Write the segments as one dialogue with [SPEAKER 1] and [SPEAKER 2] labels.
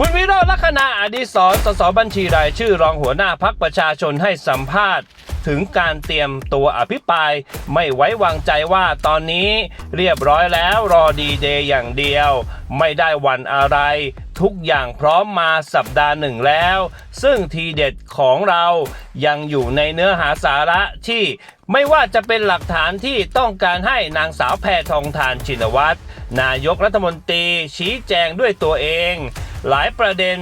[SPEAKER 1] คุณวิโรจน์ลักษณะอดีศรสสบัญชีรายชื่อรองหัวหน้าพักประชาชนให้สัมภาษณ์ ถึงการเตรียมตัวอภิปราย ไม่ไว้วางใจว่าตอนนี้เรียบร้อยแล้วรอดีเดย์อย่างเดียว ไม่ได้วันอะไร ทุกอย่างพร้อมมาสัปดาห์หนึ่งแล้ว ซึ่งทีเด็ดของเรายังอยู่ในเนื้อหาสาระที่ไม่ว่าจะเป็นหลักฐานที่ต้องการให้นางสาวแพทองทานชินวัตรนายกรัฐมนตรีชี้แจงด้วยตัวเอง หลายประเด็น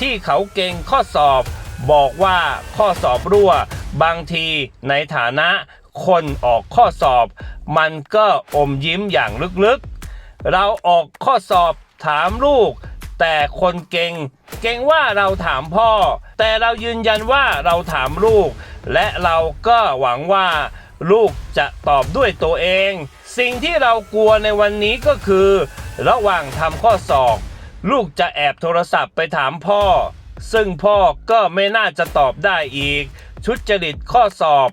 [SPEAKER 1] ที่เขาเก่งข้อสอบ บอกว่าข้อสอบรั่ว บางทีในฐานะคนออกข้อสอบ มันก็อมยิ้มอย่างลึกๆ เราออกข้อสอบถามลูก แต่คนเก่ง เก่งว่าเราถามพ่อ แต่เรายืนยันว่าเราถามลูก และเราก็หวังว่าลูกจะตอบด้วยตัวเอง สิ่งที่เรากลัวในวันนี้ก็คือ ระหว่างทำข้อสอบ ลูกจะแอบโทรศัพท์ไปถามพ่อ ซึ่งพ่อก็ไม่น่าจะตอบได้อีก ชุดจริตข้อสอบ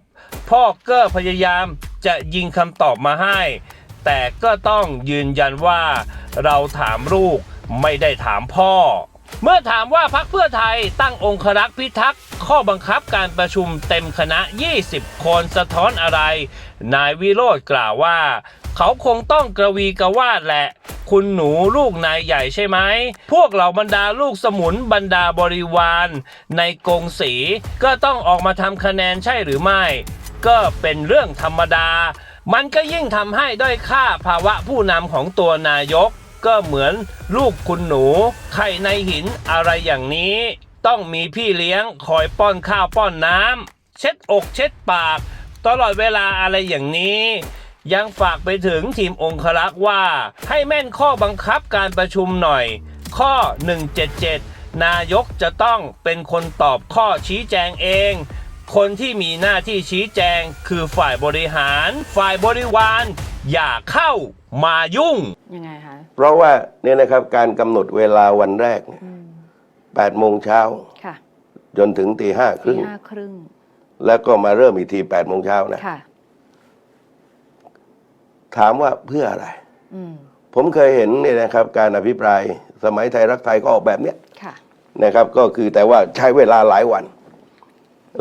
[SPEAKER 1] พ่อก็พยายามจะยิงคำตอบมาให้ แต่ก็ต้องยืนยันว่าเราถามลูก ไม่ได้ถามพ่อ เมื่อถามว่าพักเพื่อไทยตั้งองครักษ์พิทักษ์ข้อบังคับการประชุมเต็มคณะ 20 คนสะท้อนอะไร นายวิโรธกล่าวว่า เขาคงต้องกระวีกระวาดแหละ คุณหนูลูกนายใหญ่ใช่ไหม พวกเหล่าบรรดาลูกสมุนบรรดาบริวาร ในกงสีก็ต้องออกมาทำคะแนนใช่หรือไม่ ก็เป็นเรื่องธรรมดา มันก็ยิ่งทำให้ด้อยค่าภาวะผู้นำของตัวนายก ก็เหมือนลูกคุณหนู ไข่ในหินอะไรอย่างนี้ ต้องมีพี่เลี้ยงคอยป้อนข้าวป้อนน้ำเช็ดอกเช็ดปาก ตลอดเวลาอะไรอย่างนี้ ยังฝากไปถึงทีมองครักษ์ว่า ให้แม่นข้อบังคับการประชุมหน่อย ข้อ 177 นายกจะต้องเป็นคนตอบข้อชี้แจงเองคนที่มีหน้าที่ชี้แจงคือฝ่ายบริหาร ฝ่ายบริวาร อย่าเข้า มายุ่ง
[SPEAKER 2] ยังไงคะ
[SPEAKER 3] เพราะว่าเนี่ยนะครับการกำหนดเวลาวันแรกเนี่ย
[SPEAKER 2] อืม
[SPEAKER 3] แปดโมงเช้า
[SPEAKER 2] ค่ะ
[SPEAKER 3] จนถึงตีห้าค
[SPEAKER 2] ตี
[SPEAKER 3] รึ่ง
[SPEAKER 2] ห้าครึ่ง
[SPEAKER 3] แล้วก็มาเริ่มอีกทีแปดโมงเช้านะ
[SPEAKER 2] ค่ะ
[SPEAKER 3] ถามว่าเพื่ออะไร
[SPEAKER 2] อืม
[SPEAKER 3] ผมเคยเห็นเนี่ยนะครับการอภิปรายสมัยไทยรักไทยก็ออกแบบเนี้ย
[SPEAKER 2] ค่ะ
[SPEAKER 3] นะครับก็คือแต่ว่าใช้เวลาหลายวัน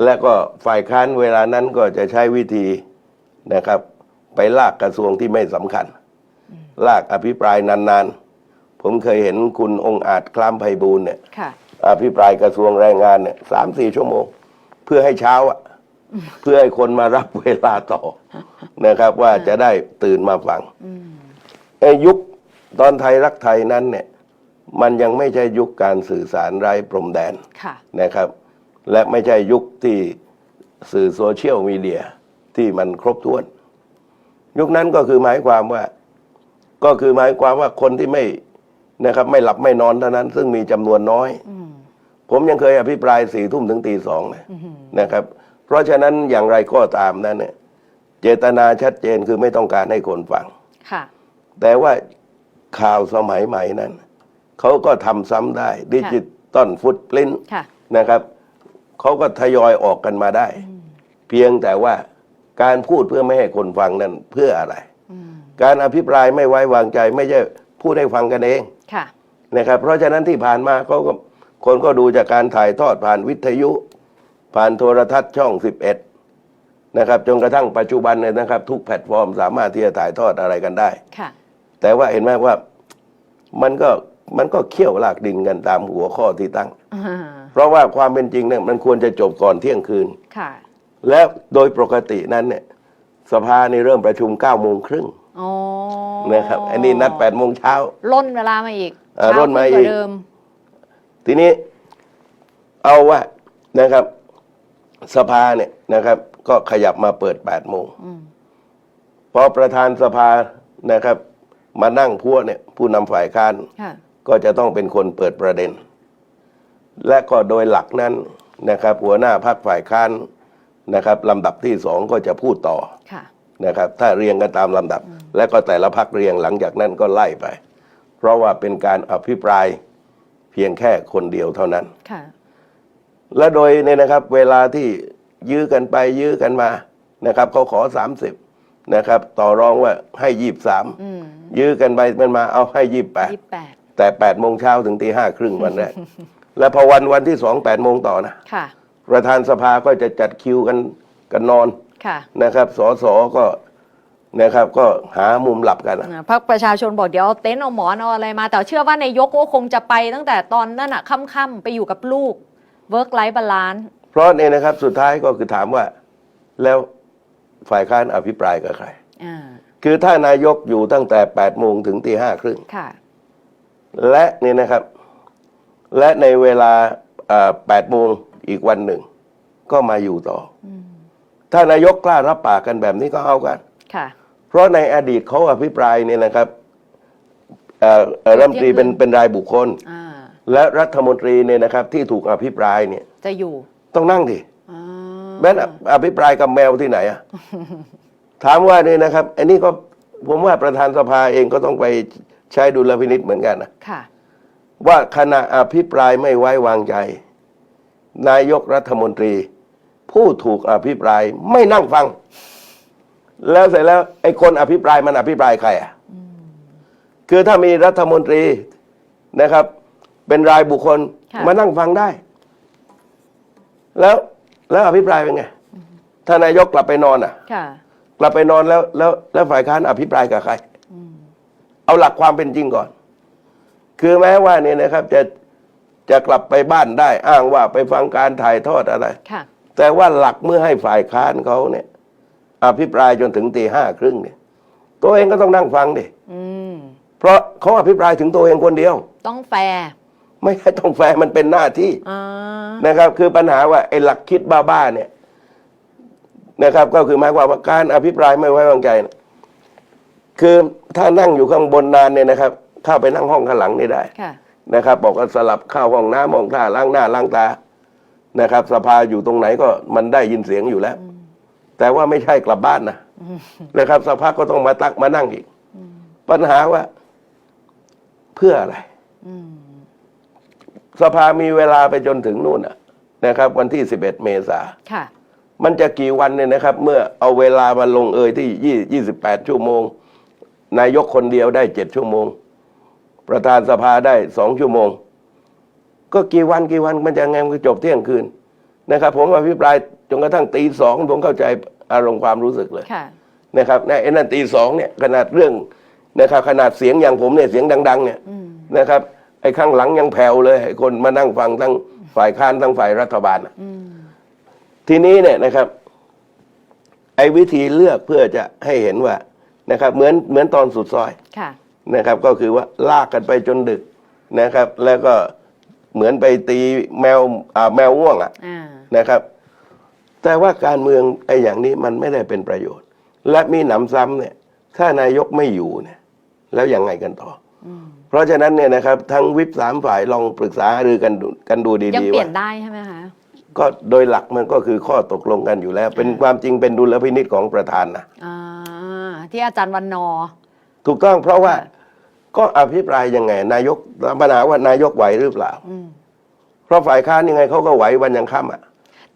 [SPEAKER 3] และก็ฝ่ายค้านเวลานั้นก็จะใช้วิธีนะครับ ไปลากกระทรวงที่ไม่สำคัญ ลากอภิปรายนานๆ ผมเคยเห็นคุณองค์อาจคล้ามไพบูลย์เนี่ย
[SPEAKER 2] ค่ะ
[SPEAKER 3] อภิปรายกระทรวงแรงงานเนี่ยสามสี่ชั่วโมง เพื่อให้เช้าอะ เพื่อให้คนมารับเวลาต่อนะครับ ว่าจะได้ตื่นมาฟัง
[SPEAKER 2] อืม
[SPEAKER 3] ไอ้ยุคตอนไทยรักไทยนั้นเนี่ย มันยังไม่ใช่ยุคการสื่อสารไร้พรมแดน
[SPEAKER 2] ค่ะ
[SPEAKER 3] นะครับและไม่ใช่ยุคที่สื่อโซเชียลมีเดียที่มันครบถ้วน ยุคนั้นก็คือหมายความว่า ก็คือหมายความว่าคนที่ไม่นะครับ ไม่หลับไม่นอนเท่านั้น ซึ่งมีจำนวนน้อย
[SPEAKER 2] อืม
[SPEAKER 3] ผมยังเคยอภิปรายสี่ทุ่มถึงตีสองนะ
[SPEAKER 2] อืม
[SPEAKER 3] นะครับ เพราะฉะนั้นอย่างไรก็ตามนั้นเนี่ยเจตนาชัดเจนคือไม่ต้องการให้คนฟัง
[SPEAKER 2] ค่ะ
[SPEAKER 3] แต่ว่าข่าวสมัยใหม่นั้นเขาก็ทำซ้ำได้ ดิจิตอลฟุตปริน
[SPEAKER 2] ค่ะ
[SPEAKER 3] นะครับเขาก็ทยอยออกกันมาได้ เพียงแต่ว่าการพูดเพื่อไม่ให้คนฟังนั้นเพื่ออะไร
[SPEAKER 2] อืม
[SPEAKER 3] การอภิปรายไม่ไว้วางใจไม่ใช่พูดให้ฟังกันเอง
[SPEAKER 2] ค่ะ
[SPEAKER 3] นะครับ เพราะฉะนั้นที่ผ่านมาเขาก็คนก็ดูจากการถ่ายทอดผ่านวิทยุ ผ่านโทรทัศน์ช่อง 11 นะครับจนกระทั่งปัจจุบันเนี่ยนะครับ ทุกแพลตฟอร์มสามารถที่จะถ่ายทอดอะไรกันได้
[SPEAKER 2] ค่ะ
[SPEAKER 3] แต่ว่าเห็นไหมว่ามันก็มันก็เขี่ยวลากดินกันตามหัวข้อที่ตั้ง
[SPEAKER 2] อ่า
[SPEAKER 3] เพราะว่าความเป็นจริงเนี่ยมันควรจะจบก่อนเที่ยงคืน
[SPEAKER 2] ค่ะ
[SPEAKER 3] และโดยปกตินั้นเนี่ยสภานี่เริ่มประชุม9ก้าโมงครึ่ง
[SPEAKER 2] อ๋อ
[SPEAKER 3] นะครับ อันนี้นัด8ปดโมงเช้า
[SPEAKER 2] ล่นเวลามาอีก
[SPEAKER 3] เอ่อ
[SPEAKER 2] เช้
[SPEAKER 3] ล่นมา
[SPEAKER 2] ขึ้
[SPEAKER 3] อีก
[SPEAKER 2] ว่เดิม
[SPEAKER 3] ทีนี้เอาว่านะครับ สภาเนี่ยนะครับ ก็ขยับมาเปิด8ปดโมง
[SPEAKER 2] อืม
[SPEAKER 3] พอประธานสภานะครับ มานั่งพัวเนี่ย ผู้นำฝ่ายค้าน
[SPEAKER 2] ค่ะ
[SPEAKER 3] ก็จะต้องเป็นคนเปิดประเด็น และก็โดยหลักนั้นนะครับ หัวหน้าพักฝ่ายค้านนะครับลำดับที่สองก็จะพูดต่อ
[SPEAKER 2] ค่ะ
[SPEAKER 3] นะครับถ้าเรียงกันตามลำดับ และก็แต่ละพักเรียงหลังจากนั้นก็ไล่ไป เพราะว่าเป็นการอภิปรายเพียงแค่คนเดียวเท่านั้น
[SPEAKER 2] ค่ะ
[SPEAKER 3] และโดยเนี่ยนะครับเวลาที่ยื้อกันไปยื้อกันมานะครับเขาขอสามสิบนะครับ ต่อรองว่าให้ยี่บสาม
[SPEAKER 2] อืม
[SPEAKER 3] ยื้อกันไปมันมาเอาให้ยี่แปด
[SPEAKER 2] ยี่สิบแปด
[SPEAKER 3] แต่แปดโมงเช้าถึงตีห้าครึ่งวันแรกและพอวันวันที่สองแปดโมงต่อนะ
[SPEAKER 2] ค่ะ
[SPEAKER 3] ประธานสภาก็จะจัดคิวกันกันนอน
[SPEAKER 2] ค่ะ
[SPEAKER 3] นะครับสสก็นะครับก็หามุมหลับกันอะ
[SPEAKER 2] อ่าพรรคประชาชนบอกเดี๋ยวเอาเต็นท์เอาหมอนเอาอะไรมา แต่เชื่อว่านายกก็คงจะไปตั้งแต่ตอนนั้นอะค่ำๆไปอยู่กับลูก work life balance
[SPEAKER 3] เพราะเนี่ยนะครับสุดท้ายก็คือถามว่า แล้วฝ่ายค้านอภิปรายกับใคร
[SPEAKER 2] อ่า
[SPEAKER 3] คือถ้านายกอยู่ตั้งแต่8ปดโมงถึงตีห้าครึ่ง
[SPEAKER 2] ค่ะ
[SPEAKER 3] และเนี่ยนะครับ และในเวลาแปดโมงอีกวันหนึ่ง ก็มาอยู่ต่ออ ถ้านายกกล้ารับปากกันแบบนี้ก็เอากัน
[SPEAKER 2] ค่ะ
[SPEAKER 3] เพราะในอดีตเขาอภิปรายเนี่ยนะครับเอ่อเอ่อรัฐมนตรีเป็นเป็นรายบุคคล
[SPEAKER 2] อ่า
[SPEAKER 3] และรัฐมนตรีเนี่ยนะครับที่ถูกอภิปรายเนี่ย
[SPEAKER 2] จะอยู่
[SPEAKER 3] ต้องนั่งดิ
[SPEAKER 2] อ่า
[SPEAKER 3] แม้นอภิปรายกับแมวที่ไหนอะ ถามว่าเนี่ยนะครับอันนี้ก็ผมว่าประธานสภาเองก็ต้องไปใช้ดุลพินิษเหมือนกันนะ
[SPEAKER 2] ค่ะ
[SPEAKER 3] ว่าขณะอภิปรายไม่ไว้วางใจ นายกรัฐมนตรี ผู้ถูกอภิปรายไม่นั่งฟัง แล้วเสร็จแล้ว ไอ้คนอภิปรายมันอภิปรายใครอะคือถ้ามีรัฐมนตรีนะครับ เป็นรายบุคคล
[SPEAKER 2] ค่ะ
[SPEAKER 3] มานั่งฟังได้ แล้วแล้วอภิปรายเป็นไงถ้านายกกลับไปนอนอะ
[SPEAKER 2] ค่ะ
[SPEAKER 3] กลับไปนอนแล้วแล้วแล้วฝ่ายค้านอภิปรายกับใครเอาหลักความเป็นจริงก่อน คือแม้ว่าเนี่ยนะครับ จะจะกลับไปบ้านได้ อ้างว่าไปฟังการถ่ายทอดอะไร
[SPEAKER 2] ค่ะ
[SPEAKER 3] แต่ว่าหลักเมื่อให้ฝ่ายค้านเขาเนี่ย อภิปรายจนถึงตีห้าครึ่งเนี่ย ตัวเองก็ต้องนั่งฟังดิ
[SPEAKER 2] อืม
[SPEAKER 3] เพราะเขาอภิปรายถึงตัวเองคนเดียว
[SPEAKER 2] ต้องแฟร์
[SPEAKER 3] ไม่ใช่ต้องแฟร์มันเป็นหน้าที่
[SPEAKER 2] อ่า
[SPEAKER 3] นะครับ คือปัญหาว่าไอ้หลักคิดบ้าๆเนี่ยนะครับ ก็คือหมายความว่าการอภิปรายไม่ไว้วางใจเนี่ยคือถ้านั่งอยู่ข้างบนนานเนี่ยนะครับ เข้าไปนั่งห้องข้างหลังนี่ได้
[SPEAKER 2] ค่ะ
[SPEAKER 3] นะครับ บอกว่าสลับเข้าห้องน้ำห้องท่าล้างหน้าล้างตา นะครับ สภาอยู่ตรงไหนก็มันได้ยินเสียงอยู่แล้ว แต่ว่าไม่ใช่กลับบ้านนะนะครับสภาก็ต้องมาตักมานั่งอีก ปัญหาว่า เพื่ออะไร
[SPEAKER 2] อืม
[SPEAKER 3] สภามีเวลาไปจนถึงนู่นนะนะครับ วันที่ 11 เมษา
[SPEAKER 2] ค่ะ
[SPEAKER 3] มันจะกี่วันเนี่ยนะครับ เมื่อเอาเวลามาลงเอยที่ยี่ 28 ชั่วโมง นายกคนเดียวได้ 7 ชั่วโมง ประธานสภาได้ 2 ชั่วโมง ก็กี่วันกี่วันมันจะไงมันก็จบเที่ยงคืนนะครับ ผมอภิปรายจนกระทั่งตีสองผมเข้าใจอารมณ์ความรู้สึกเลย
[SPEAKER 2] ค่ะ
[SPEAKER 3] นะครับในะไอ้นั่นตีสองเนี่ยขนาดเรื่องนะครับขนาดเสียงอย่างผมเนี่ยเสียงดัง ๆ เนี่ย
[SPEAKER 2] อืม
[SPEAKER 3] นะครับไอ้ข้างหลังยังแผ่วเลยไอ้คนมานั่งฟังทั้งฝ่ายค้านทั้งฝ่ายรัฐบาลน่ะ
[SPEAKER 2] อืม
[SPEAKER 3] ทีนี้เนี่ยนะครับ ไอ้วิธีเลือกเพื่อจะให้เห็นว่านะครับ เหมือนเหมือนตอนสุดซอย
[SPEAKER 2] ค่ะ
[SPEAKER 3] นะครับ ก็คือว่าลากกันไปจนดึกนะครับ แล้วก็ เหมือนไปตีแมวอ่าแมวง่วงอะ
[SPEAKER 2] อ่า
[SPEAKER 3] นะครับ แต่ว่าการเมืองไอ้อย่างนี้มันไม่ได้เป็นประโยชน์ และมีหนำซ้ำเนี่ย ถ้านายกไม่อยู่เนี่ย แล้วยังไงกันต่ออเพราะฉะนั้นเนี่ยนะครับทั้งวิปสามฝ่ายลองปรึกษาหารือกันดูกันดู
[SPEAKER 2] ยัง
[SPEAKER 3] ดีๆ
[SPEAKER 2] เปลี่ย
[SPEAKER 3] ว่า
[SPEAKER 2] นได้ใช่ไหมคะ
[SPEAKER 3] ก็โดยหลักมันก็คือข้อตกลงกันอยู่แล้ว เป็นความจริงเป็นดุลพินิษของประธานนะ
[SPEAKER 2] อ่าที่อาจารย์วันนอร์
[SPEAKER 3] ถูกต้องเพราะว่า
[SPEAKER 2] ค่ะ
[SPEAKER 3] ก็อภิปรายยังไง นายกปัญหาว่านายกไหวหรือเปล่า
[SPEAKER 2] อืม
[SPEAKER 3] เพราะฝ่ายค้านยังไงเขาก็ไหววันยังค่ำอะ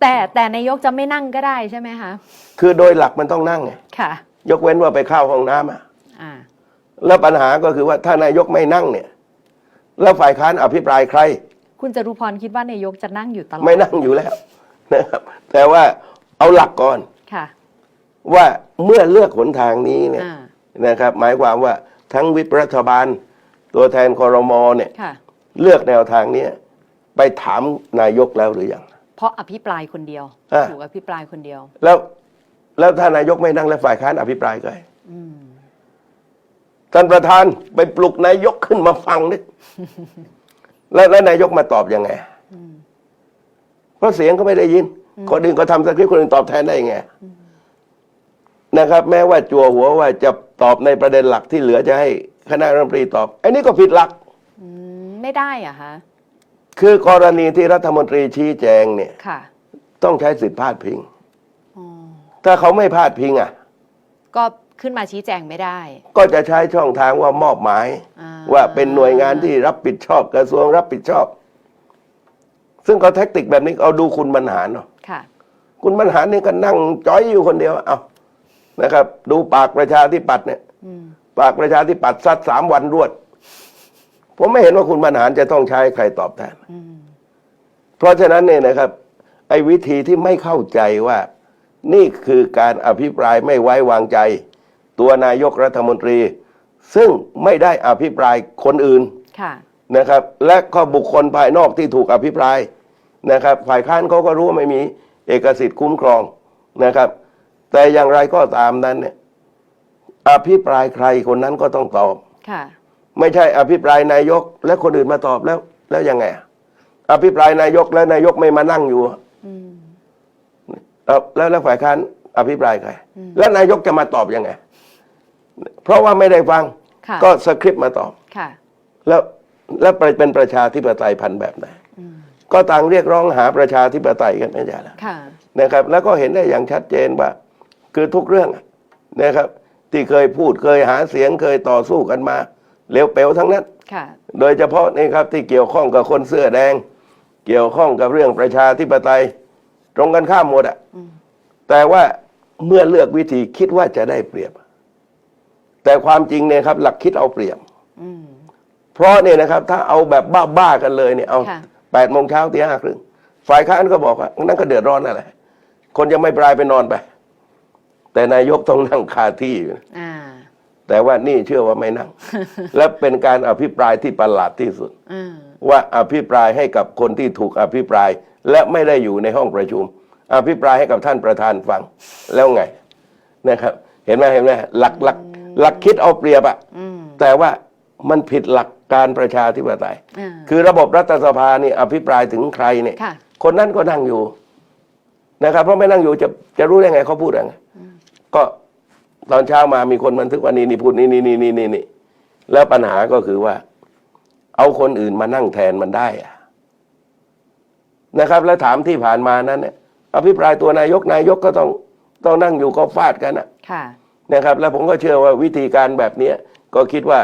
[SPEAKER 2] แต่แต่นายกจะไม่นั่งก็ได้ใช่ไหมคะ
[SPEAKER 3] คือโดยหลักมันต้องนั่งไง
[SPEAKER 2] ค่ะ
[SPEAKER 3] ยกเว้นว่าไปเข้าห้องน้ำอะ
[SPEAKER 2] อ่า
[SPEAKER 3] แล้วปัญหาก็คือว่าถ้านายกไม่นั่งเนี่ย แล้วฝ่ายค้านอภิปรายใคร
[SPEAKER 2] คุณจรุพรคิดว่านายกจะนั่งอยู่ตลอด
[SPEAKER 3] ไม่นั่งอยู่แล้วนะครับ แต่ว่าเอาหลักก่อน
[SPEAKER 2] ค่ะ
[SPEAKER 3] ว่าเมื่อเลือกหนทางนี้เนี่ย
[SPEAKER 2] อ่า
[SPEAKER 3] นะครับ หมายความว่า ทั้งวิปรัฐบาล ตัวแทนคอรมอเนี่ย
[SPEAKER 2] ค่ะ
[SPEAKER 3] เลือกแนวทางเนี้ยไปถามนายกแล้วหรือยัง
[SPEAKER 2] เพราะอภิปรายคนเดียว
[SPEAKER 3] อ่า
[SPEAKER 2] ถูกอภิปรายคนเดียว
[SPEAKER 3] แล้วแล้วถ้านายกไม่นั่งแล้วฝ่ายค้านอภิปรายใคร
[SPEAKER 2] อืม
[SPEAKER 3] ท่านประธานไปปลุกนายกขึ้นมาฟังดิ แล้วแล้วนายกมาตอบยังไง เพราะเสียงก็ไม่ได้ยิน คนอื่นก็ทำสคริปต์คนอื่นตอบแทนได้ยังไงนะครับ แม้ว่าจัวหัวว่าจะ ตอบในประเด็นหลักที่เหลือจะให้คณะรัฐมนตรีตอบไอ้นี่ก็ผิดหลัก
[SPEAKER 2] อืมไม่ได้เหรอะคะ
[SPEAKER 3] คือกรณีที่รัฐมนตรีชี้แจงเนี่ย
[SPEAKER 2] ค่ะ
[SPEAKER 3] ต้องใช้สิทธิพาดพิง
[SPEAKER 2] อ๋อ
[SPEAKER 3] ถ้าเขาไม่พาดพิงอะ
[SPEAKER 2] ก็ขึ้นมาชี้แจงไม่ได้
[SPEAKER 3] ก็จะใช้ช่องทางว่ามอบหมาย
[SPEAKER 2] อ่
[SPEAKER 3] ว่าเป็นหน่วยงานที่รับผิดชอบกระทรวงรับผิดชอบ ซึ่งเขาแท็กติกแบบนี้เอาดูคุณบรรหารเนาะ
[SPEAKER 2] ค่ะ
[SPEAKER 3] คุณบรรหารนี่ก็นั่งจ้อยอยู่คนเดียว เอา นะครับ ดูปากประชาธิปัตย์เนี่ย
[SPEAKER 2] อืม
[SPEAKER 3] ปากประชาธิปัตย์ซัดสามวันรวด ผมไม่เห็นว่าคุณบรรหารจะต้องใช้ใครตอบแทน
[SPEAKER 2] อืม
[SPEAKER 3] เพราะฉะนั้นเนี่ยนะครับ ไอ้วิธีที่ไม่เข้าใจว่า นี่คือการอภิปรายไม่ไว้วางใจ ตัวนายกรัฐมนตรี ซึ่งไม่ได้อภิปรายคนอื่น
[SPEAKER 2] ค่ะ
[SPEAKER 3] นะครับ และก็บุคคลภายนอกที่ถูกอภิปรายนะครับ ฝ่ายค้านเขาก็รู้ว่าไม่มีเอกสิทธิ์คุ้มครองนะครับ แต่อย่างไรก็ตามนั้นเนี่ยอภิปรายใครคนนั้นก็ต้องตอบ
[SPEAKER 2] ค่ะ
[SPEAKER 3] ไม่ใช่อภิปรายนายก และคนอื่นมาตอบแล้ว แล้วยังไงอะอภิปรายนายกแล้วนายกไม่มานั่งอยู่
[SPEAKER 2] อืม
[SPEAKER 3] เอ่อแล้วแล้วฝ่ายค้านอภิปรายใครแล้วนายกจะมาตอบยังไง เพราะว่าไม่ได้ฟัง
[SPEAKER 2] ค่ะ
[SPEAKER 3] ก็สคริปต์มาตอบ
[SPEAKER 2] ค่ะ
[SPEAKER 3] แล้วแล้วเป็นประชาธิปไตยพันธุ์แบบไหน
[SPEAKER 2] อืม
[SPEAKER 3] ก็ต่างเรียกร้องหาประชาธิปไตยกันไม่ใช่เหรอ
[SPEAKER 2] ค่ะ
[SPEAKER 3] นะครับแล้วก็เห็นได้อย่างชัดเจนว่า คือทุกเรื่องอะนะครับ ที่เคยพูดเคยหาเสียงเคยต่อสู้กันมาเร็วเป๋วทั้งนั้น
[SPEAKER 2] ค่ะ
[SPEAKER 3] โดยเฉพาะนี่ครับที่เกี่ยวข้องกับคนเสื้อแดง เกี่ยวข้องกับเรื่องประชาธิปไตย ตรงกันข้ามหมดอะ
[SPEAKER 2] อืม
[SPEAKER 3] แต่ว่าเมื่อเลือกวิธีคิดว่าจะได้เปรียบ แต่ความจริงเนี่ยครับ หลักคิดเอาเปรียบ
[SPEAKER 2] อืม
[SPEAKER 3] เพราะเนี่ยนะครับ ถ้าเอาแบบบ้าๆกันเลยเนี่ยเอา
[SPEAKER 2] ค่ะ
[SPEAKER 3] แปดโมงเช้าตีห้าครึ่งฝ่ายค้านก็บอกว่านั่นก็เดือดร้อนอะไรคนยังไม่ปลายไปนอนไป แต่นายกต้องนั่งคาที่อยู่
[SPEAKER 2] อ่า
[SPEAKER 3] แต่ว่านี่เชื่อว่าไม่นั่ง และเป็นการอภิปรายที่ประหลาดที่สุด
[SPEAKER 2] อืม
[SPEAKER 3] ว่าอภิปรายให้กับคนที่ถูกอภิปราย และไม่ได้อยู่ในห้องประชุม อภิปรายให้กับท่านประธานฟังแล้วไงนะครับ เห็นไหมเห็นไหมหลักหลักหลักคิดเอาเปรียบอะ
[SPEAKER 2] อืม
[SPEAKER 3] แต่ว่ามันผิดหลักการประชาธิปไตย
[SPEAKER 2] อ่า
[SPEAKER 3] คือระบบรัฐสภานี่อภิปรายถึงใครเนี่ย
[SPEAKER 2] ค่ะ
[SPEAKER 3] คนนั้นก็นั่งอยู่นะครับ เพราะไม่นั่งอยู่จะจะรู้ได้ไงเขาพูดอะไร ก็ตอนเช้ามามีคนบันทึกว่านี่นี่พูดนี่นี่นี่นี่นี่นี่แล้วปัญหาก็คือว่า เอาคนอื่นมานั่งแทนมันได้อะนะครับ แล้วถามที่ผ่านมานั้นเนี่ยอภิปรายตัวนายกนายกก็ต้องต้องนั่งอยู่ก็ฟาดกันนะ
[SPEAKER 2] ค่ะ
[SPEAKER 3] นะครับ แล้วผมก็เชื่อว่าวิธีการแบบเนี้ยก็คิดว่า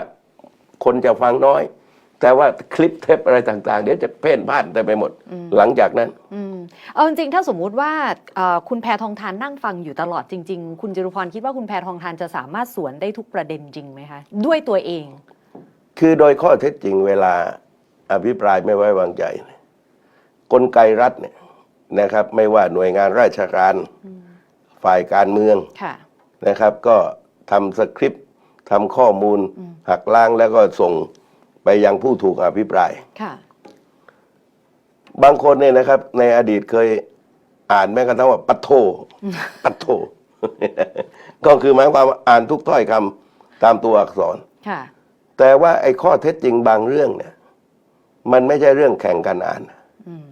[SPEAKER 3] คนจะฟังน้อย แต่ว่าคลิปเทปอะไรต่าง ๆ เดี๋ยวจะเพ่นพ่านแต่ไปหมด หลังจากนั้น
[SPEAKER 2] อืม เอาจริงๆถ้าสมมุติว่าเอ่อคุณแพทองทานนั่งฟังอยู่ตลอดจริง ๆ คุณจรุพรคิดว่าคุณแพทองทานจะสามารถสวนได้ทุกประเด็นจริงไหมคะ ด้วยตัวเอง
[SPEAKER 3] คือโดยข้อเท็จจริงเวลาอภิปรายไม่ไว้วางใจเนี่ยกลไกรัฐเนี่ยนะครับ ไม่ว่าหน่วยงานราชการฝ่ายการเมือง
[SPEAKER 2] ค่ะ
[SPEAKER 3] นะครับ ก็ทำสคริปต์ทำข้อมูลหักล้างแล้วก็ส่งไปยังผู้ถูกอภิปราย
[SPEAKER 2] ค่ะ
[SPEAKER 3] บางคนเนี่ยนะครับ ในอดีตเคยอ่านแม้กระทั่งว่าปัทโทปัทโท ก็คือหมายความว่าอ่านทุกถ้อยคำตามตัวอักษร
[SPEAKER 2] ค่ะ
[SPEAKER 3] แต่ว่าไอ้ข้อเท็จจริงบางเรื่องเนี่ย มันไม่ใช่เรื่องแข่งกันอ่าน
[SPEAKER 2] อืม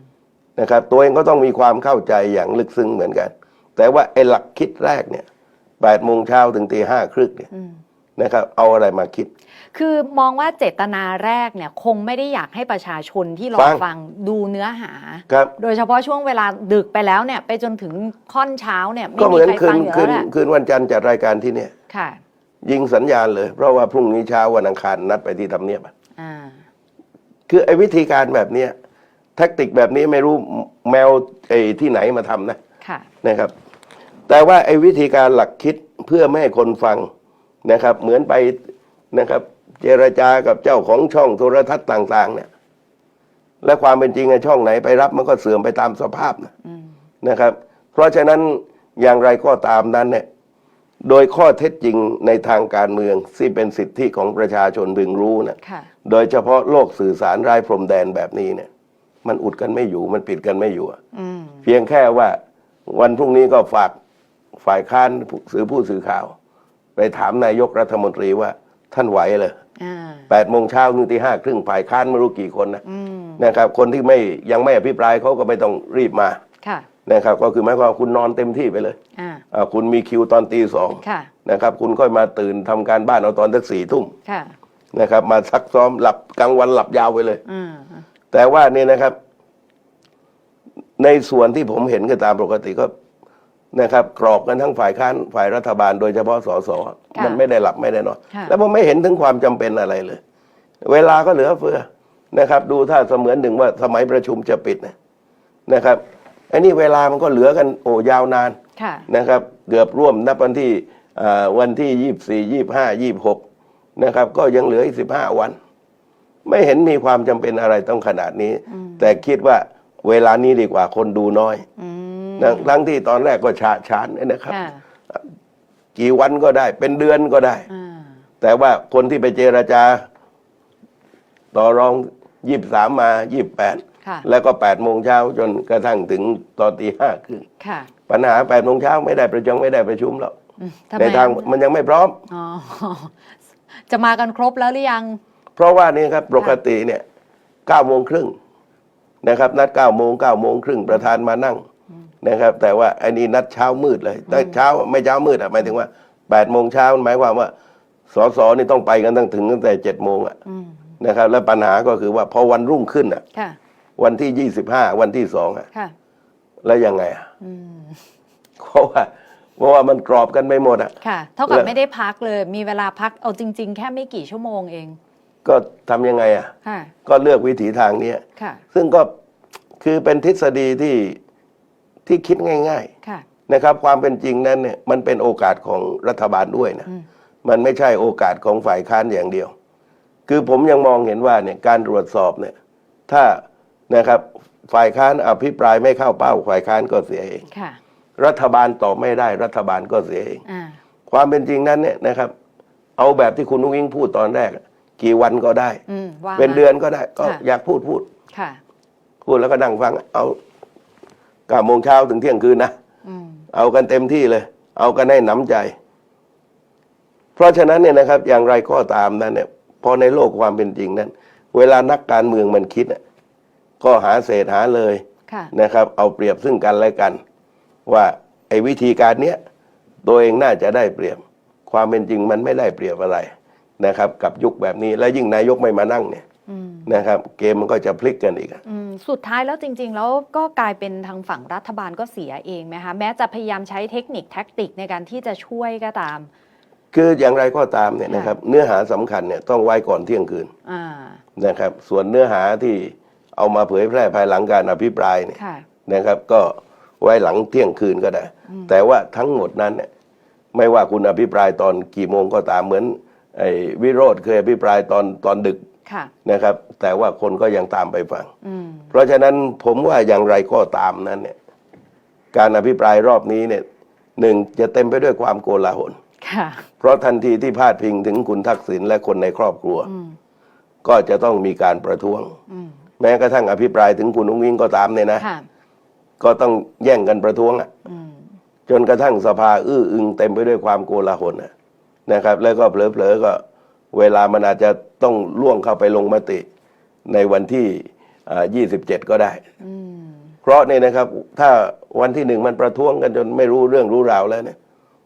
[SPEAKER 3] นะครับ ตัวเองก็ต้องมีความเข้าใจอย่างลึกซึ้งเหมือนกัน แต่ว่าไอ้หลักคิดแรกเนี่ยแปดโมงเช้าถึงตีห้าครึ่งเนี่ย
[SPEAKER 2] อืม
[SPEAKER 3] นะครับ เอาอะไรมาคิด
[SPEAKER 2] คือมองว่าเจตนาแรกเนี่ยคงไม่ได้อยากให้ประชาชนที่รอ
[SPEAKER 3] ฟัง
[SPEAKER 2] ฟังดูเนื้อหา
[SPEAKER 3] ครับ
[SPEAKER 2] โดยเฉพาะช่วงเวลาดึกไปแล้วเนี่ย ไปจนถึงค่อนเช้าเนี่ยไม่
[SPEAKER 3] ก็เห
[SPEAKER 2] มี
[SPEAKER 3] มือน
[SPEAKER 2] ใคร
[SPEAKER 3] คื
[SPEAKER 2] ฟั
[SPEAKER 3] น
[SPEAKER 2] งอยู่
[SPEAKER 3] คื
[SPEAKER 2] แล้ว
[SPEAKER 3] น
[SPEAKER 2] แหละ
[SPEAKER 3] คืนวันจันทร์จัดรายการที่เนี่ย
[SPEAKER 2] ค่ะ
[SPEAKER 3] ยิงสัญญาณเลย เพราะว่าพรุ่งนี้เช้าวันอังคารนัดไปที่ทำเนียบอะ
[SPEAKER 2] อ่า
[SPEAKER 3] คือไอ้วิธีการแบบเนี้ยแท็กติกแบบนี้ไม่รู้แมวไอ้ที่ไหนมาทำนะ
[SPEAKER 2] ค่ะ
[SPEAKER 3] นะครับ แต่ว่าไอ้วิธีการหลักคิดเพื่อไม่ให้คนฟังนะครับ เหมือนไปนะครับ เจรจากับเจ้าของช่องโทรทัศน์ต่าง ๆ เนี่ย และความเป็นจริงไอ้ช่องไหนไปรับมันก็เสื่อมไปตามสภาพนะ
[SPEAKER 2] อืม
[SPEAKER 3] นะครับ เพราะฉะนั้นอย่างไรก็ตามนั้นเนี่ยโดยข้อเท็จจริงในทางการเมืองที่เป็นสิทธิของประชาชนพึงรู้นะ
[SPEAKER 2] ค่ะ
[SPEAKER 3] โดยเฉพาะโลกสื่อสารรายพรมแดนแบบนี้เนี่ย มันอุดกันไม่อยู่มันปิดกันไม่อยู่อะ
[SPEAKER 2] อืม
[SPEAKER 3] เพียงแค่ว่าวันพรุ่งนี้ก็ฝากฝ่ายค้านสื่อผู้สื่อข่าว ไปถามนายกรัฐมนตรีว่า ท่านไหวเลย
[SPEAKER 2] อ่า
[SPEAKER 3] แปดโมงเช้าถึงตีห้าครึ่งฝ่ายค้านไม่รู้กี่คนนะ
[SPEAKER 2] อืม
[SPEAKER 3] นะครับ คนที่ไม่ยังไม่อภิปรายเขาก็ไม่ต้องรีบมา
[SPEAKER 2] ค่ะ
[SPEAKER 3] นะครับ ก็คือหมายความว่าคุณนอนเต็มที่ไปเลย
[SPEAKER 2] อ่า
[SPEAKER 3] อ่าคุณมีคิวตอนตีสอง
[SPEAKER 2] ค่ะ
[SPEAKER 3] นะครับ คุณค่อยมาตื่นทำการบ้านเอาตอนสักสี่ทุ่ม
[SPEAKER 2] ค่ะ
[SPEAKER 3] นะครับ มาซักซ้อมหลับกลางวันหลับยาวไปเลย
[SPEAKER 2] อืม
[SPEAKER 3] แต่ว่าเนี่ยนะครับ ในส่วนที่ผมเห็นก็ตามปกติก็ นะครับกรอกกันทั้งฝ่ายค้านฝ่ายรัฐบาลโดยเฉพาะสสมันไม่ได้หลับไม่ได้นอน
[SPEAKER 2] ค่ะ
[SPEAKER 3] แล้วผมไม่เห็นถึงความจำเป็นอะไรเลย เวลาก็เหลือเฟือนะครับ ดูถ้าเสมือนหนึ่งว่าสมัยประชุมจะปิดนะนะครับอันนี้เวลามันก็เหลือกันโอ้ยาวนาน
[SPEAKER 2] ค่ะ
[SPEAKER 3] นะครับเกือบร่วมนับวันที่อ่าวันที่ยี่สี่ยี่ห้ายี่หกนะครับ ก็ยังเหลืออีกสิบห้าวัน ไม่เห็นมีความจำเป็นอะไรต้องขนาดนี้ แต่คิดว่าเวลานี้ดีกว่าคนดูน้อย
[SPEAKER 2] อืม
[SPEAKER 3] นะทั้งที่ตอนแรกก็ฉาฉานนะครับ
[SPEAKER 2] ค่ะ
[SPEAKER 3] กี่วันก็ได้ เป็นเดือนก็ได้
[SPEAKER 2] อ่า
[SPEAKER 3] แต่ว่าคนที่ไปเจรจา ต่อรองยี่บสามมายี่บแปด
[SPEAKER 2] ค่ะ
[SPEAKER 3] แล้วก็แปดโมงเช้าจนกระทั่งถึงตอนตีห้าครึ่ง
[SPEAKER 2] ค่ะ
[SPEAKER 3] ปัญหาแปดโมงเช้าไม่ได้ประชุมไม่ได้ประชุมหรอก
[SPEAKER 2] อืมทำไม
[SPEAKER 3] ในทางมันยังไม่พร้อม
[SPEAKER 2] อ๋อ จะมากันครบแล้วหรือยัง
[SPEAKER 3] เพราะว่านี่ครับปกติเนี่ยเก้าโมงครึ่งนะครับ นัดเก้าโมงเก้าโมงครึ่งประธานมานั่ง นะครับ แต่ว่าอันนี้นัดเช้ามืดเลยแต่เช้าไม่เช้ามืดอะหมายถึงว่าแปดโมงเช้าหมายความว่าสสนี่ต้องไปกันตั้งถึงตั้งแต่เจ็ดโมงอะ
[SPEAKER 2] อืม
[SPEAKER 3] นะครับ แล้วปัญหาก็คือว่าพอวันรุ่งขึ้นอะ
[SPEAKER 2] ค่ะ
[SPEAKER 3] วันที่ยี่สิบห้าวันที่สองอะ
[SPEAKER 2] ค่ะ
[SPEAKER 3] แล้วยังไงอะ
[SPEAKER 2] อืม
[SPEAKER 3] เพราะว่าเพราะว่ามันกรอบกันไปหมดอะ
[SPEAKER 2] ค่ะ เท่ากับ
[SPEAKER 3] แล้ว
[SPEAKER 2] ไม่ได้พักเลย มีเวลาพักเอาจริง ๆ แค่ไม่กี่ชั่วโมงเอง
[SPEAKER 3] ก็ทำยังไงอะ
[SPEAKER 2] ค่ะ
[SPEAKER 3] ก็เลือกวิถีทางเนี้ย
[SPEAKER 2] ค่ะ
[SPEAKER 3] ซึ่งก็คือเป็นทฤษฎีที่ ที่คิดง่าย
[SPEAKER 2] ค่ะ
[SPEAKER 3] ๆนะครับ ความเป็นจริงนั้นเนี่ยมันเป็นโอกาสของรัฐบาลด้วยนะ
[SPEAKER 2] อืม
[SPEAKER 3] มันไม่ใช่โอกาสของฝ่ายค้านอย่างเดียว คือผมยังมองเห็นว่าเนี่ยการตรวจสอบเนี่ย ถ้านะครับฝ่ายค้านอภิปรายไม่เข้าเป้า ฝ่ายค้านก็เสียเอง
[SPEAKER 2] ค่ะ
[SPEAKER 3] รัฐบาลตอบไม่ได้ รัฐบาลก็เสียเอง
[SPEAKER 2] อ่า
[SPEAKER 3] ความเป็นจริงนั้นเนี่ยนะครับ เอาแบบที่คุณนุ้งอิงพูดตอนแรกอะกี่วันก็ได้
[SPEAKER 2] อืมว่า
[SPEAKER 3] เป็น
[SPEAKER 2] มา
[SPEAKER 3] เดือนก็ได้ ก็
[SPEAKER 2] ค่ะ
[SPEAKER 3] อยากพูดพูด
[SPEAKER 2] ค่ะ
[SPEAKER 3] พูดแล้วก็นั่งฟังเอาเก้าโมงเช้าถึงเที่ยงคืนนะ
[SPEAKER 2] อืม
[SPEAKER 3] เอากันเต็มที่เลย เอากันให้หนำใจ เพราะฉะนั้นเนี่ยนะครับ อย่างไรก็ตามนั้นเนี่ยพอในโลกความเป็นจริงนั้น เวลานักการเมืองมันคิดอะก็หาเศษหาเลย
[SPEAKER 2] ค่ะ
[SPEAKER 3] นะครับ เอาเปรียบซึ่งกันและกัน ว่าไอ้วิธีการเนี้ยตัวเองน่าจะได้เปรียบ ความเป็นจริงมันไม่ได้เปรียบอะไรนะครับ กับยุคแบบนี้และยิ่งนายกไม่มานั่งเนี่ย
[SPEAKER 2] อืม
[SPEAKER 3] นะครับ เกมมันก็จะพลิกกันอีกอะ
[SPEAKER 2] อืมสุดท้ายแล้วจริง ๆ แล้วก็กลายเป็นทางฝั่งรัฐบาลก็เสียเองไหมคะแม้จะพยายามใช้เทคนิคแท็กติกในการที่จะช่วยก็ตาม
[SPEAKER 3] คืออย่างไรก็ตามเนี่ย
[SPEAKER 2] ค่ะ
[SPEAKER 3] นะครับ เนื้อหาสำคัญเนี่ยต้องไว้ก่อนเที่ยงคืน
[SPEAKER 2] อ่า
[SPEAKER 3] นะครับ ส่วนเนื้อหาที่เอามาเผยแพร่ภายหลังการอภิปรายเนี่ย
[SPEAKER 2] ค่ะ
[SPEAKER 3] นะครับ ก็ไว้หลังเที่ยงคืนก็ได้ แต่ว่าทั้งหมดนั้นเนี่ยไม่ว่าคุณอภิปรายตอนกี่โมงก็ตามเหมือนไอ้วิโรธเคยอภิปรายตอนตอนดึก
[SPEAKER 2] ค่ะ
[SPEAKER 3] นะครับ แต่ว่าคนก็ยังตามไปฟัง
[SPEAKER 2] อืม
[SPEAKER 3] เพราะฉะนั้นผมว่าอย่างไรก็ตามนั้นเนี่ย การอภิปรายรอบนี้เนี่ยหนึ่งจะเต็มไปด้วยความโกลาหล
[SPEAKER 2] ค่ะ
[SPEAKER 3] เพราะทันทีที่พาดพิงถึงคุณทักษิณและคนในครอบครัว
[SPEAKER 2] อืม
[SPEAKER 3] ก็จะต้องมีการประท้วง
[SPEAKER 2] อืม
[SPEAKER 3] แม้กระทั่งอภิปรายถึงคุณอุ้งอิงก็ตามเนี่ยนะ
[SPEAKER 2] ค่ะ
[SPEAKER 3] ก็ต้องแย่งกันประท้วงอะ
[SPEAKER 2] อืม
[SPEAKER 3] จนกระทั่งสภาอื้ออึงเต็มไปด้วยความโกลาหลอะนะครับ แล้วก็เผลอๆก็ เวลามันอาจจะต้องล่วงเข้าไปลงมติในวันที่อ่า27 ก็ได้
[SPEAKER 2] อืม
[SPEAKER 3] เพราะเนี่ยนะครับ ถ้าวันที่หนึ่งมันประท้วงกันจนไม่รู้เรื่องรู้ราวแล้วเนี่ย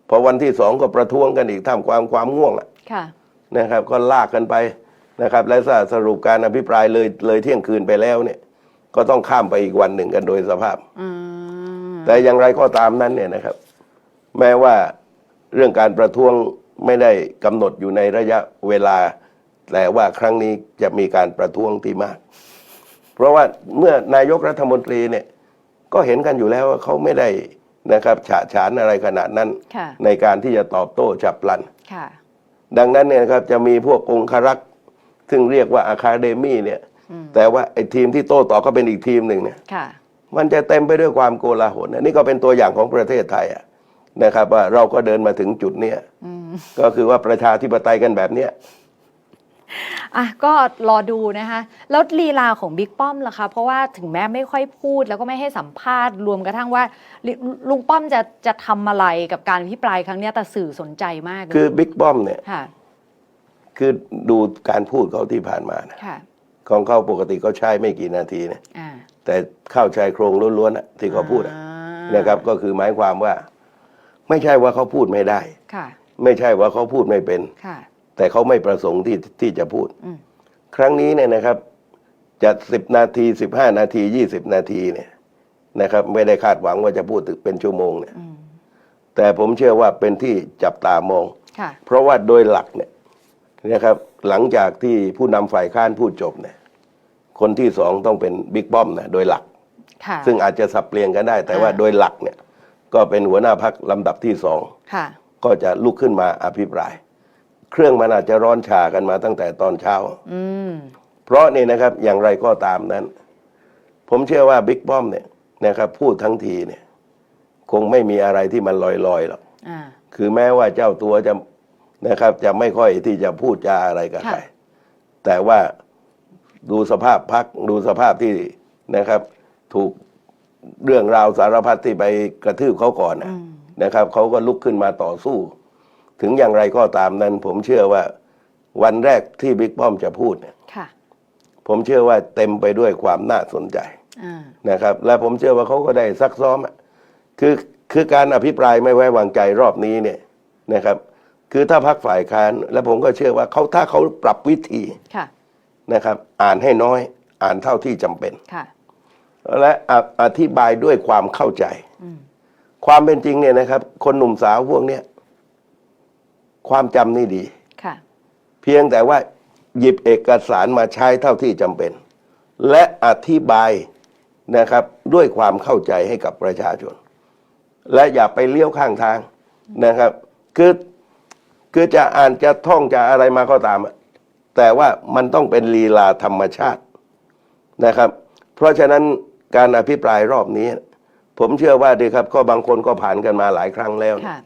[SPEAKER 3] พอวันที่สองก็ประท้วงกันอีกท่ามกลางความง่วงอะ
[SPEAKER 2] ค่ะ
[SPEAKER 3] นะครับ ก็ลากกันไปนะครับ และถ้าสรุปการอภิปรายเลยเลยเที่ยงคืนไปแล้วเนี่ย ก็ต้องข้ามไปอีกวันหนึ่งกันโดยสภาพ
[SPEAKER 2] อืม
[SPEAKER 3] แต่อย่างไรก็ตามนั้นเนี่ยนะครับ แม้ว่าเรื่องการประท้วง ไม่ได้กำหนดอยู่ในระยะเวลา แต่ว่าครั้งนี้จะมีการประท้วงที่มาก เพราะว่าเมื่อนายกรัฐมนตรีเนี่ยก็เห็นกันอยู่แล้วว่าเขาไม่ได้นะครับฉะฉานอะไรขนาดนั้น
[SPEAKER 2] ค่ะ
[SPEAKER 3] ในการที่จะตอบโต้ฉับพลัน
[SPEAKER 2] ค่ะ
[SPEAKER 3] ดังนั้นเนี่ยนะครับจะมีพวกองครักษ์ซึ่งเรียกว่าอาคาเดมี่เนี่ย
[SPEAKER 2] อืม
[SPEAKER 3] แต่ว่าไอ้ทีมที่โต้ตอบก็เป็นอีกทีมหนึ่งเนี่ย
[SPEAKER 2] ค่ะ
[SPEAKER 3] มันจะเต็มไปด้วยความโกลาหลนะนี่ก็เป็นตัวอย่างของประเทศไทยอะนะครับว่าเราก็เดินมาถึงจุดเนี้ย
[SPEAKER 2] อืม
[SPEAKER 3] ก็คือว่าประชาธิปไตยกันแบบเนี้ย
[SPEAKER 2] อะก็รอดูนะคะแล้วลีลาของบิ๊กป้อมล่ะคะ เพราะว่าถึงแม้ไม่ค่อยพูดแล้วก็ไม่ให้สัมภาษณ์รวมกระทั่งว่าลิลุงป้อมจะจะทำอะไรกับการพิปรายครั้งเนี้ยแต่สื่อสนใจมากเลย
[SPEAKER 3] คือบิ๊กป้อมเนี่ย
[SPEAKER 2] ค่ะ
[SPEAKER 3] คือดูการพูดเขาที่ผ่านมานะ
[SPEAKER 2] ค่ะ
[SPEAKER 3] ของเขาปกติเขาใช้ไม่กี่นาทีนะ
[SPEAKER 2] อ่า
[SPEAKER 3] แต่เข้าชายโครงล้วนๆนะที่เขาพูดอะ
[SPEAKER 2] อ่า
[SPEAKER 3] นะครับ ก็คือหมายความว่า ไม่ใช่ว่าเขาพูดไม่ได้
[SPEAKER 2] ค่ะ
[SPEAKER 3] ไม่ใช่ว่าเขาพูดไม่เป็น
[SPEAKER 2] ค่ะ
[SPEAKER 3] แต่เขาไม่ประสงค์ที่ที่จะพูด
[SPEAKER 2] อืม
[SPEAKER 3] ครั้งนี้เนี่ยนะครับ จะสิบนาทีสิบห้านาทียี่สิบนาทีเนี่ยนะครับ ไม่ได้คาดหวังว่าจะพูดถึงเป็นชั่วโมงเนี่ย
[SPEAKER 2] อืม
[SPEAKER 3] แต่ผมเชื่อว่าเป็นที่จับตามอง
[SPEAKER 2] ค่ะ
[SPEAKER 3] เพราะว่าโดยหลักเนี่ยนะครับ หลังจากที่ผู้นำฝ่ายค้านพูดจบเนี่ยคนที่สองต้องเป็นบิ๊กป้อมนะโดยหลัก
[SPEAKER 2] ค่ะ
[SPEAKER 3] ซึ่งอาจจะสับเปลี่ยนกันได้ แต่ว่า
[SPEAKER 2] อ่า
[SPEAKER 3] โดยหลักเนี่ย ก็เป็นหัวหน้าพักลำดับที่สอง
[SPEAKER 2] ค่ะ
[SPEAKER 3] ก็จะลุกขึ้นมาอภิปราย เครื่องมันอาจจะร้อนชากันมาตั้งแต่ตอนเช้า
[SPEAKER 2] อืม
[SPEAKER 3] เพราะนี่นะครับอย่างไรก็ตามนั้น ผมเชื่อว่าบิ๊กป้อมเนี่ยนะครับ พูดทั้งทีเนี่ย คงไม่มีอะไรที่มันลอยๆหรอก
[SPEAKER 2] อ่า
[SPEAKER 3] คือแม้ว่าเจ้าตัวจะนะครับ จะไม่ค่อยที่จะพูดจาอะไรกับ
[SPEAKER 2] ค่ะ
[SPEAKER 3] ใครแต่ว่าดูสภาพพักดูสภาพที่นะครับ ถูกเรื่องราวสารพัดที่ไปกระทืบเขาก่อนนะ
[SPEAKER 2] อืม
[SPEAKER 3] นะครับเขาก็ลุกขึ้นมาต่อสู้ ถึงอย่างไรก็ตามนั้น ผมเชื่อว่าวันแรกที่บิ๊กป้อมจะพูดเนี่ย
[SPEAKER 2] ค่ะ
[SPEAKER 3] ผมเชื่อว่าเต็มไปด้วยความน่าสนใจ
[SPEAKER 2] อ่า
[SPEAKER 3] นะครับ และผมเชื่อว่าเขาก็ได้ซักซ้อมอะคือคือการอภิปรายไม่ไว้วางใจรอบนี้เนี่ยนะครับ คือถ้าพักฝ่ายค้าน และผมก็เชื่อว่าเขาถ้าเขาปรับวิธี
[SPEAKER 2] ค่ะ
[SPEAKER 3] นะครับ อ่านให้น้อย อ่านเท่าที่จำเป็น
[SPEAKER 2] ค่ะ
[SPEAKER 3] และออธิบายด้วยความเข้าใจ
[SPEAKER 2] อืม
[SPEAKER 3] ความเป็นจริงเนี่ยนะครับ คนหนุ่มสาวพวกเนี้ยความจำนี่ดี
[SPEAKER 2] ค่ะ
[SPEAKER 3] เพียงแต่ว่าหยิบเอกสารมาใช้เท่าที่จำเป็น และอธิบายนะครับ ด้วยความเข้าใจให้กับประชาชน และอย่าไปเลี้ยวข้างทางนะครับ คือคือจะอ่านจะท่องจะอะไรมาก็ตามอะแต่ว่ามันต้องเป็นลีลาธรรมชาตินะครับ เพราะฉะนั้นการอภิปรายรอบนี้ ผมเชื่อว่าดีครับ ก็บางคนก็ผ่านกันมาหลายครั้งแล้ว
[SPEAKER 2] ค่ะ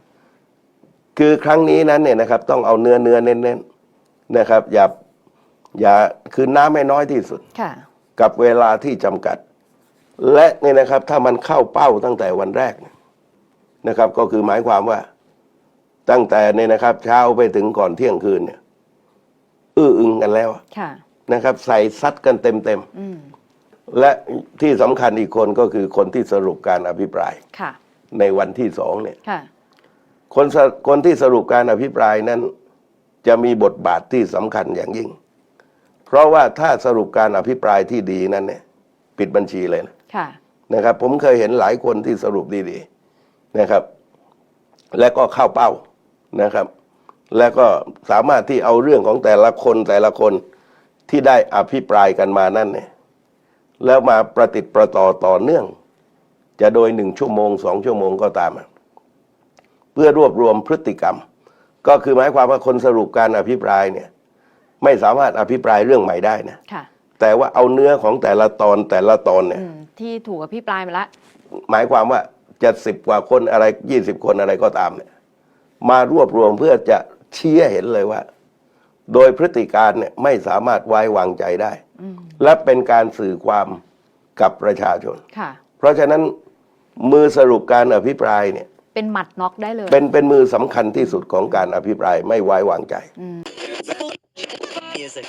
[SPEAKER 3] คือครั้งนี้นั้นเนี่ยนะครับ ต้องเอาเนื้อเนื้อเน้นๆนะครับ อย่าอย่าคือน้ำไม่น้อยที่สุด
[SPEAKER 2] ค่ะ
[SPEAKER 3] กับเวลาที่จำกัด และเนี่ยนะครับถ้ามันเข้าเป้าตั้งแต่วันแรกเนี่ยนะครับ ก็คือหมายความว่า ตั้งแต่เนี่ยนะครับ เช้าไปถึงก่อนเที่ยงคืนเนี่ย อื้ออึงกันแล้ว
[SPEAKER 2] ค่ะ
[SPEAKER 3] นะครับ ใส่ซัดกันเต็มเต็ม
[SPEAKER 2] อืม
[SPEAKER 3] ๆ และที่สำคัญอีกคนก็คือคนที่สรุปการอภิปราย
[SPEAKER 2] ค่ะ
[SPEAKER 3] ในวันที่สองเนี่ย
[SPEAKER 2] ค่ะ
[SPEAKER 3] คนสคนที่สรุปการอภิปรายนั้น จะมีบทบาทที่สำคัญอย่างยิ่ง เพราะว่าถ้าสรุปการอภิปรายที่ดีนั้นเนี่ยปิดบัญชีเลยนะ
[SPEAKER 2] ค่ะ
[SPEAKER 3] นะครับ ผมเคยเห็นหลายคนที่สรุปดีๆนะครับ และก็เข้าเป้านะครับ และก็สามารถที่เอาเรื่องของแต่ละคนแต่ละคนที่ได้อภิปรายกันมานั่นเนี่ย แล้วมาประติดประต่อต่อเนื่อง จะโดยหนึ่งชั่วโมงสองชั่วโมงก็ตามอะเพื่อรวบรวมพฤติกรรม ก็คือหมายความว่าคนสรุปการอภิปรายเนี่ยไม่สามารถอภิปรายเรื่องใหม่ได้นะ
[SPEAKER 2] ค่ะ
[SPEAKER 3] แต่ว่าเอาเนื้อของแต่ละตอนแต่ละตอนเนี่ย
[SPEAKER 2] อืมที่ถูกอภิปรายมาละ
[SPEAKER 3] หมายความว่าจะสิบกว่าคนอะไรยี่สิบคนอะไรก็ตามเนี่ยมารวบรวมเพื่อจะชี้ให้เห็นเลยว่า โดยพฤติการเนี่ยไม่สามารถไว้วางใจได้
[SPEAKER 2] อืม
[SPEAKER 3] และเป็นการสื่อความกับประชาชน
[SPEAKER 2] ค่ะ
[SPEAKER 3] เพราะฉะนั้นมือสรุปการอภิปรายเนี่ย
[SPEAKER 2] เป็นหมัดน็อกได้เลย
[SPEAKER 3] เป็นเป็นมือสำคัญที่สุดของการอภิปรายไม่ไว้วางใจ
[SPEAKER 2] อืม
[SPEAKER 4] Music.